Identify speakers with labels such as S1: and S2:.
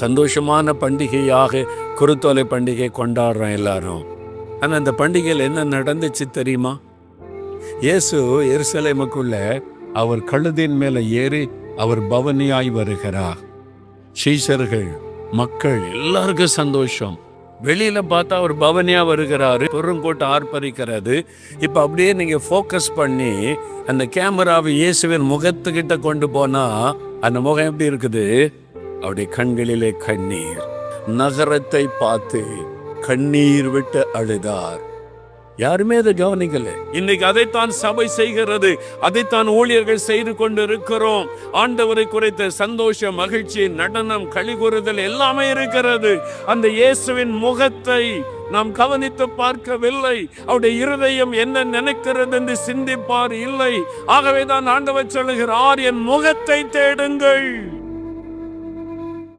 S1: சந்தோஷமான பண்டிகையாக குருத்தோலை பண்டிகை கொண்டாடுறோம் எல்லாரும். ஆனால் அந்த பண்டிகையில் என்ன நடந்துச்சு தெரியுமா? இயேசு எருசலேமுக்குள்ள அவர் கழுதின் மேலே ஏறி அவர் பவனியாய் வருகிறார். சீசர்கள் மக்கள் எல்லாருக்கும் சந்தோஷம். வெளியில பார்த்தா அவர் பவனியா வருகிறாரு பெருங்கோட்டை ஆர்ப்பரிக்கிறது. இப்போ அப்படியே நீங்க ஃபோக்கஸ் பண்ணி அந்த கேமராவை இயேசுவின் முகத்துக்கிட்ட கொண்டு போனா அந்த முகம் எப்படி இருக்குது? அவருடைய கண்களிலே கண்ணீர். நகரத்தை பார்த்து கண்ணீர் விட்டு அழுதார். யாருமே அதை கவனிக்கல. இன்னைக்கு அதைத்தான் சபை செய்கிறது. அதைத்தான் ஊழியர்கள் செய்து கொண்டிருக்கிறோம். ஆண்டவரை குறித்த சந்தோஷம் மகிழ்ச்சி நடனம் கழிகுறுதல் எல்லாமே இருக்கிறது. அந்த இயேசுவின் முகத்தை நாம் கவனித்து பார்க்கவில்லை. அவருடைய இருதயம் என்ன நினைக்கிறது என்று சிந்திப்பார் இல்லை. ஆகவே தான் ஆண்டவர் சொல்லுகிறார் என் முகத்தை தேடுங்கள்.